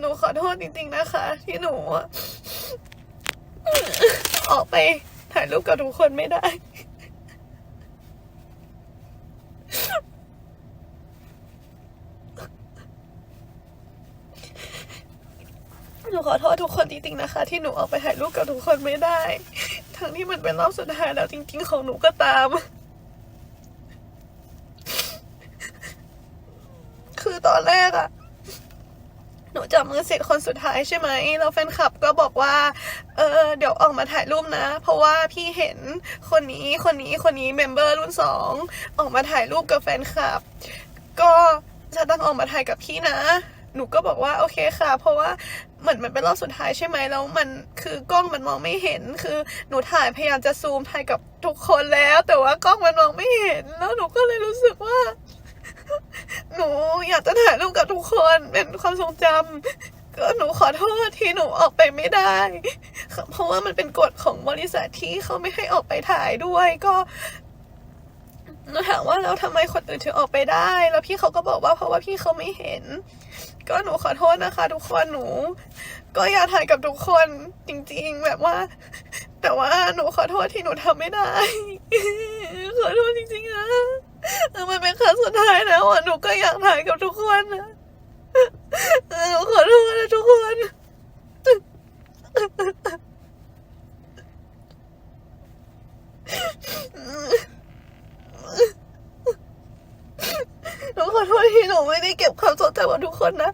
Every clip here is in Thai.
หนูขอโทษจริงๆนะคะ ที่หนูออกไปถ่ายรูปกับทุกคนไม่ได้หนูขอโทษทุกคนจริงๆนะคะ ที่หนูออกไปถ่ายรูปกับทุกคนไม่ได้ ทั้งที่มันเป็นรอบสุดท้ายแล้วจริง ๆ ของหนูก็ตาม คือตอนแรกอะหนูจับมือเสร็จคนสุดท้ายใช่ไหมแล้วแฟนคลับก็บอกว่า เออ เดี๋ยวออกมาถ่ายรูปนะ เพราะว่าพี่เห็นคนนี้ คนนี้ คนนี้เมมเบอร์รุ่นสองออกมาถ่ายรูปกับแฟนคลับ ก็จะต้องออกมาถ่ายกับพี่นะ หนูก็บอกว่าโอเคค่ะ เพราะว่า เหมือนมันเป็นรอบสุดท้ายใช่ไหมแล้วมันคือกล้องมันมองไม่เห็น คือหนูถ่ายพยายามจะซูมถ่ายกับทุกคนแล้ว แต่ว่ากล้องมันมองไม่เห็น แล้วหนูก็เลยรู้สึกว่า หนูอยากจะถ่ายรูปกับทุกคนเป็นความทรงจำก็หนูขอโทษที่หนูออกไปไม่ได้ เพราะว่ามันเป็นกฎของบริษัทที่เขาไม่ให้ออกไปถ่ายด้วย ก็ หนูถามว่าแล้วทำไมคนอื่นถึงออกไปได้ แล้วพี่เขาก็บอกว่าเพราะว่าพี่เขาไม่เห็น ก็หนูขอโทษนะคะ ทุกคนหนู ก็อยากถ่ายกับทุกคนจริงๆ แบบว่า แต่ว่าหนูขอโทษที่หนูทำไม่ได้ ขอโทษจริงๆนะมันเป็นครั้งสุดท้ายแล้วอะหนูก็อยากถ่ายกับทุกคนนะเออหนูขอโทษนะทุกคน หนูขอโทษที่หนูไม่ได้ เก็บความทรงจำของทุกคนนะ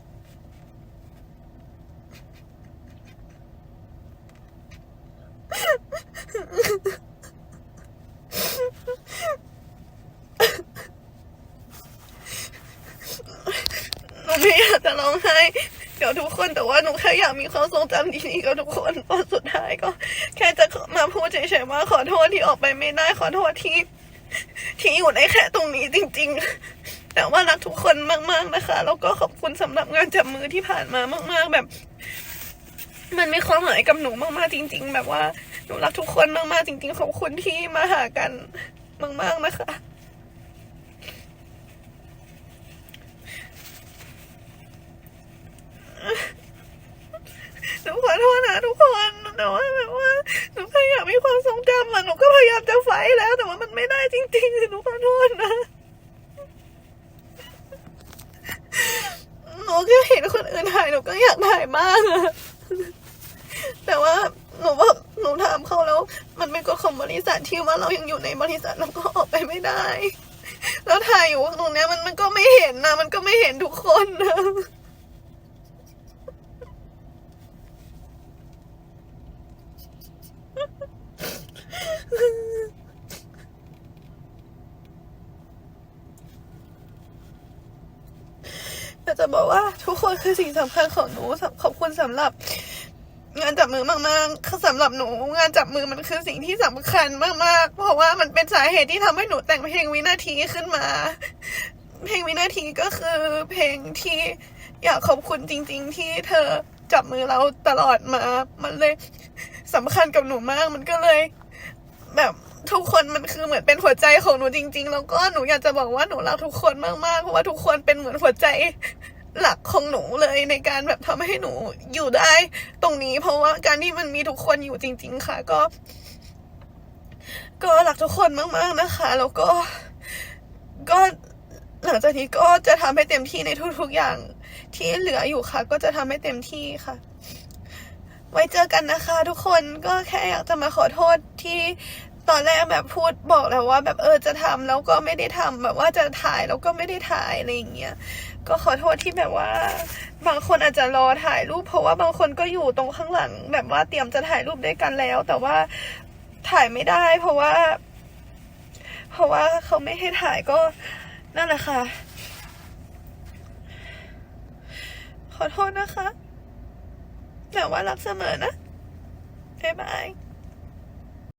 หนูไม่อยากจะร้องไห้เดี๋ยวทุกคนแต่ว่าหนูแค่อยากมีความทรงจำดีๆกับทุกคนตอนสุดท้ายก็ แค่จะมาพูดเฉยๆว่าขอโทษที่ออกไปไม่ได้ขอโทษที่ ที่อยู่ในแค่ตรงนี้จริง ๆ แต่ว่ารักทุกคนมาก ๆนะคะแล้วก็ขอบคุณสำหรับงานจับมือที่ผ่านมามาก ๆ แบบ มันไมีความหมายกับหนูมากๆจริง ๆ แบบว่าหนูรักทุกคนมากๆจริง ๆ ขอบคุณที่มาหากันมาก ๆนะคะหนูขอโทษนะทุกคนแต่ว่าแบบว่าหนูพยายามมีความทรงจำอะหนูก็พยายามจะไฟแล้ว แต่ว่ามันไม่ได้จริงๆหนูขอโทษนะ ก็เห็นคนอื่นถ่ายหนูก็อยากถ่ายบ้างอะแต่ว่าหนูว่าหนูถามเขาแล้ว มันเป็นกฎของบริษัทที่ว่าเรายังอยู่ในบริษัทเราก็ออกไปไม่ได้ แล้วถ่ายอยู่ตรงเนี้ยมันมันก็ไม่เห็นนะมันก็ไม่เห็นทุกคนนะ อยาก จะบอกว่าทุกคนคือสิ่งสำคัญของหนูขอบคุณสำหรับ งานจับมือมากๆคือสำหรับหนู งานจับมือมันคือสิ่งที่สำคัญมากๆ เพราะว่ามันเป็นสาเหตุที่ทำให้หนูแต่งเพลงวินาทีขึ้นมา เพลงวินาทีก็คือเพลงที่อยากขอบคุณจริง ๆ ที่เธอจับมือเราตลอดมา มันเลยสำคัญกับหนูมาก มันก็เลย แบบทุกคนมันคือเหมือนเป็นหัวใจของหนูจริง ๆ แล้วก็หนูอยากจะบอกว่าหนูรักทุกคนมากๆเพราะว่าทุกคนเป็นเหมือนหัวใจ หลักของหนูเลยในการแบบทำให้หนูอยู่ได้ตรงนี้ เพราะว่าการที่มันมีทุกคนอยู่จริง ๆ ค่ะ ก็ ก็รักทุกคนมากๆนะคะ แล้วก็ก็หลังจากนี้ก็จะทำให้เต็มที่ในทุก ๆอย่างที่เหลืออยู่ค่ะ ก็จะทำให้เต็มที่ค่ะ ไว้เจอกันนะคะ ทุกคนก็แค่อยากจะมาขอโทษที่ ตอนแรกแบบพูดบอกแล้วว่า แบบเออจะทำแล้วก็ไม่ได้ทำแบบว่าจะถ่ายแล้วก็ไม่ได้ถ่ายอะไรอย่างเงี้ยก็ขอโทษที่แบบว่า บางคนอาจจะรอถ่ายรูป เพราะว่าบางคนก็อยู่ตรงข้างหลัง แบบว่าเตรียมจะถ่ายรูปด้วยกันแล้ว แต่ว่าถ่ายไม่ได้ เพราะว่า เพราะว่าเขาไม่ให้ถ่ายก็นั่นแหละค่ะ ขอโทษนะคะ แต่ว่ารักเสมอนะบ๊ายบาย